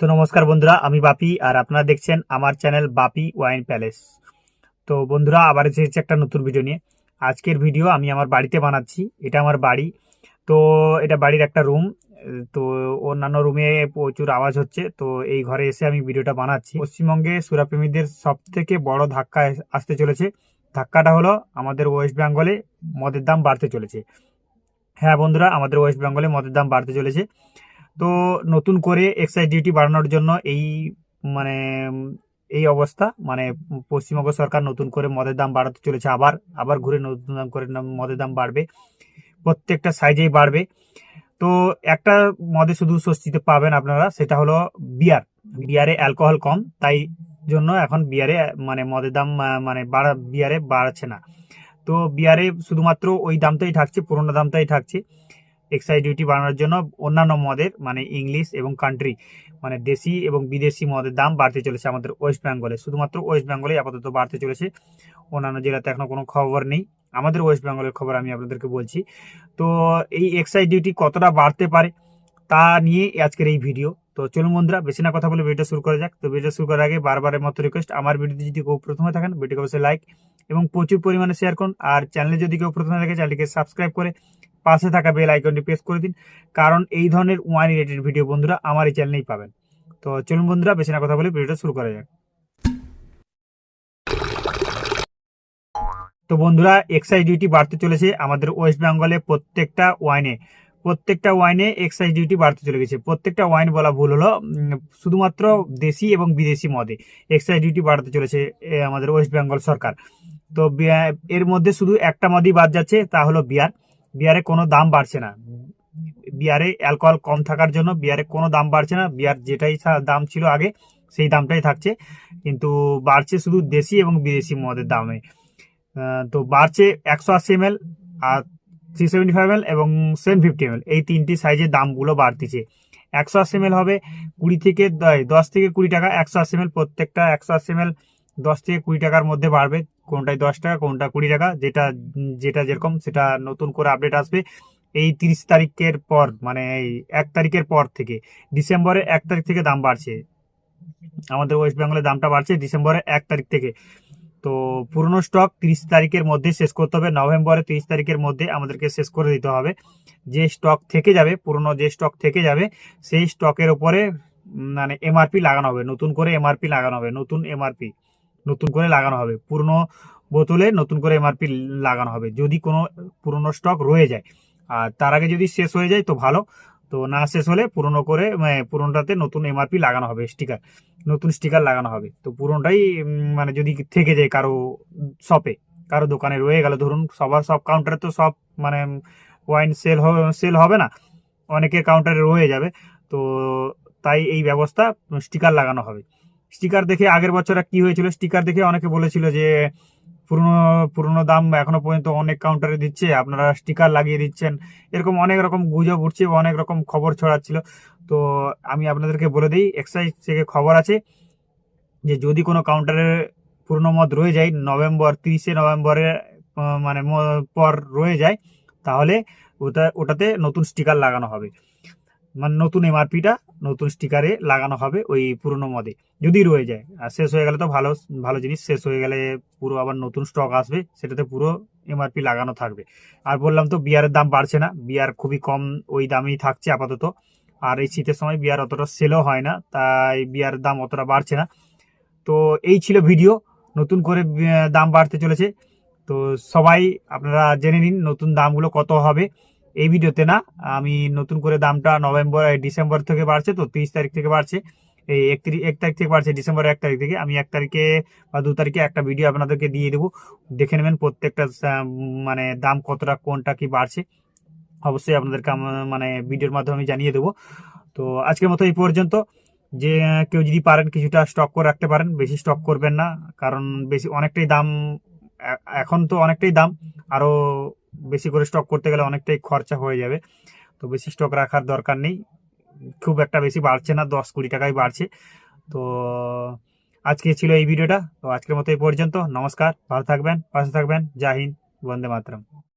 তো নমস্কার বন্ধুরা, আমি বাপি আর আপনারা দেখছেন আমার চ্যানেল বাপি ওয়াইন প্যালেস। তো বন্ধুরা, আবার এসেছে একটা নতুন ভিডিও নিয়ে। আজকের ভিডিও আমি আমার বাড়িতে বানাচ্ছি, এটা আমার বাড়ি। তো এটা বাড়ির একটা রুম তো অন্যান্য রুমে প্রচুর আওয়াজ হচ্ছে। তো এই ঘরে এসে আমি ভিডিওটা বানাচ্ছি। পশ্চিমবঙ্গে সুরাপ্রেমীদের সব থেকে বড় ধাক্কা আসতে চলেছে। ধাক্কাটা হলো আমাদের ওয়েস্ট বেঙ্গলে মদের দাম বাড়তে চলেছে। হ্যাঁ বন্ধুরা, আমাদের ওয়েস্ট বেঙ্গলে মদের দাম বাড়তে চলেছে। তো নতুন করে এক্সাইজ ডিউটি বাড়ানোর জন্য এই মানে এই অবস্থা মানে পশ্চিমবঙ্গ সরকার নতুন করে মদের দাম বাড়াতে চলেছে আবার আবার ঘুরে নতুন দাম করে মদের দাম বাড়বে। প্রত্যেকটা সাইজেই বাড়বে। তো একটা মদে শুধু স্বস্তিতে পাবেন আপনারা, সেটা হলো বিয়ার বিয়ারে অ্যালকোহল কম, তাই জন্য এখন বিয়ারে মানে মদের দাম মানে বাড়া বিয়ারে বাড়ছে না। তো বিয়ারে শুধুমাত্র ওই দামটাই থাকছে, পুরোনো দামটাই থাকছে। এক্সাইজ ডিউটি বাড়ানোর জন্য অন্যান্য মদের মানে ইংলিশ এবং কান্ট্রি মানে দেশি এবং বিদেশি মদের দাম বাড়তে চলেছে আমাদের ওয়েস্ট বেঙ্গলে শুধুমাত্র ওয়েস্ট বেঙ্গলে আপাতত বাড়তে চলেছে। অন্যান্য জেলাতে এখনও কোনো খবর নেই। আমাদের ওয়েস্ট বেঙ্গলের খবর আমি আপনাদেরকে বলছি। তো এই এক্সাইজ ডিউটি কতটা বাড়তে পারে তা নিয়ে আজকের এই ভিডিও তো চলুন বন্ধুরা, বেশি না কথা বলে ভিডিও শুরু করা যাক। তো ভিডিও শুরু করার আগে বারবারের মতো রিকোয়েস্ট আমার ভিডিওতে যদি কেউ প্রথমে থাকেন ভিডিওকে অবশ্যই লাইক এবং প্রচুর পরিমাণে শেয়ার করুন। আর চ্যানেলে যদি কেউ প্রথমে থাকে চ্যানেলটিকে সাবস্ক্রাইব করে পাশে থাকা বেল আইকনটি প্রেস করে দিন। কারণ এই ধরনের ওয়াইন রিলেটেড ভিডিও বন্ধুরা আমার এই চ্যানেলেই পাবেন। তো চলুন বন্ধুরা, বেশি না কথা বলে ভিডিওটা শুরু করা যাক। তো বন্ধুরা এক্সাইজ ডিউটি বাড়তে চলেছে আমাদের ওয়েস্ট বেঙ্গলে প্রত্যেকটা ওয়াইনে প্রত্যেকটা ওয়াইনে এক্সাইজ ডিউটি বাড়তে চলে গেছে। প্রত্যেকটা ওয়াইন বলা ভুল হলো শুধুমাত্র দেশি এবং বিদেশি মদে এক্সাইজ ডিউটি বাড়তে চলেছে আমাদের ওয়েস্ট বেঙ্গল সরকার। তো এর মধ্যে শুধু একটা মদই বাদ যাচ্ছে, তা হলো বিয়ার বিয়ারে কোনো দাম বাড়ছে না। বিয়ারে অ্যালকোহল কম থাকার জন্য বিয়ারে কোনো দাম বাড়ছে না। বিয়ার যেটাই দাম ছিল আগে, সেই দামটাই থাকছে। কিন্তু বাড়ছে শুধু দেশি এবং বিদেশি মদের দামে। তো বাড়ছে একশো আশি M R three seventy five L এবং সেভেন ফিফটি এম এই তিনটি সাইজের দামগুলো বাড়তিছে। একশো আশি এম এল হবে কুড়ি থেকে দশ থেকে কুড়ি টাকা। একশো আশি এম এল প্রত্যেকটা একশো আশি এম দশ থেকে কুড়ি টাকার মধ্যে বাড়বে। কোনটায় দশ টাকা কোনটা কুড়ি টাকা যেটা যেটা যেরকম সেটা নতুন করে আপডেট আসবে এই তিরিশ তারিখের পর মানে এই এক তারিখের পর থেকে। ডিসেম্বরের এক তারিখ থেকে দাম বাড়ছে। আমাদের ওয়েস্ট বেঙ্গলের দামটা বাড়ছে ডিসেম্বরের এক তারিখ থেকে। তো পুরনো স্টক তিরিশ তারিখের মধ্যে শেষ করতে হবে। নভেম্বরের তিরিশ তারিখের মধ্যে আমাদেরকে শেষ করে দিতে হবে। যে স্টক থেকে যাবে পুরনো যে স্টক থেকে যাবে সেই স্টকের উম, মানে এমআরপি লাগানো হবে। নতুন করে এমআরপি লাগানো হবে। নতুন এমআরপি নতুন করে লাগানো হবে। পুরনো বোতলে নতুন করে এমআরপি লাগানো হবে, যদি কোনো পুরনো স্টক রয়ে যায়। আর তার আগে যদি শেষ হয়ে যায় তো ভালো, তো না শেষ হলে পুরনো করে মানে পুরনোটাতে নতুন এমআরপি লাগানো হবে স্টিকার নতুন স্টিকার লাগানো হবে। তো পুরনোটাই মানে যদি থেকে যায় কারও শপে কারও দোকানে রয়ে গেল, ধরুন সবার সব কাউন্টারে তো সব মানে ওয়াইন সেল সেল হবে না, অনেকের কাউন্টারে রয়ে যাবে, তো তাই এই ব্যবস্থা স্টিকার লাগানো হবে। স্টিকার দেখে আগের বছর কি হয়েছিল? স্টিকার দেখে অনেকে বলেছিল যে, পুরনো পুরনো দাম এখনও পর্যন্ত অনেক কাউন্টারে দিচ্ছে, আপনারা স্টিকার লাগিয়ে দিচ্ছেন। এরকম অনেক রকম গুজব উঠছে, অনেক রকম খবর ছড়াচ্ছিল। তো আমি আপনাদেরকে বলে দিই এক্সাইজ থেকে খবর আছে যে, যদি কোনো কাউন্টারে পুরনো মত রয়ে যায়, নভেম্বর, তিরিশে নভেম্বরের মানে পর রয়ে যায়, তাহলে ওটা, ওটাতে নতুন স্টিকার লাগানো হবে। মানে নতুন এমআরপিটা নতুন স্টিকারে লাগানো হবে ওই পুরনো মদে। যদি রয়ে যায়, আর শেষ হয়ে গেলে তো ভালো ভালো জিনিস। শেষ হয়ে গেলে পুরো আবার নতুন স্টক আসবে, সেটাতে পুরো এমআরপি লাগানো থাকবে। আর বললাম তো বিয়ারের দাম বাড়ছে না। বিয়ার খুবই কম ওই দামেই থাকছে আপাতত। আর এই শীতের সময় বিয়ার অতটা সেলও হয় না, তাই বিয়ার দাম অতটা বাড়ছে না। তো এই ছিল ভিডিও নতুন করে দাম বাড়তে চলেছে। তো সবাই আপনারা জেনে নিন নতুন দামগুলো কত হবে। এই ভিডিওতে না, আমি নতুন করে দামটা নভেম্বর ডিসেম্বর থেকে বাড়ছে, তো তিরিশ তারিখ থেকে বাড়ছে। এই একত্রিশ, এক তারিখ থেকে বাড়ছে ডিসেম্বরের এক তারিখ থেকে। আমি এক তারিখে বা দু তারিখে একটা ভিডিও আপনাদেরকে দিয়ে দেবো। দেখে নেবেন প্রত্যেকটা মানে দাম কতটা, কোনটা কি বাড়ছে। অবশ্যই আপনাদেরকে মানে ভিডিওর মাধ্যমে আমি জানিয়ে দেবো। তো আজকের মতো এই পর্যন্ত। যে কেউ যদি পারেন কিছুটা স্টক করে রাখতে পারেন, বেশি স্টক করবেন না। কারণ বেশি, অনেকটাই দাম এখন তো অনেকটাই দাম। আরও বেশি করে স্টক করতে গেলে অনেকটাই খরচা হয়ে যাবে। তো বেশি স্টক রাখার দরকার নেই। খুব একটা বেশি বাড়ছে না, দশ কুড়ি টাকাই বাড়ছে। তো আজকে ছিল এই ভিডিওটা। তো আজকের মতো এই পর্যন্ত। নমস্কার, ভালো থাকবেন, পাশে থাকবেন। জয় হিন্দ, বন্দে মাতরম।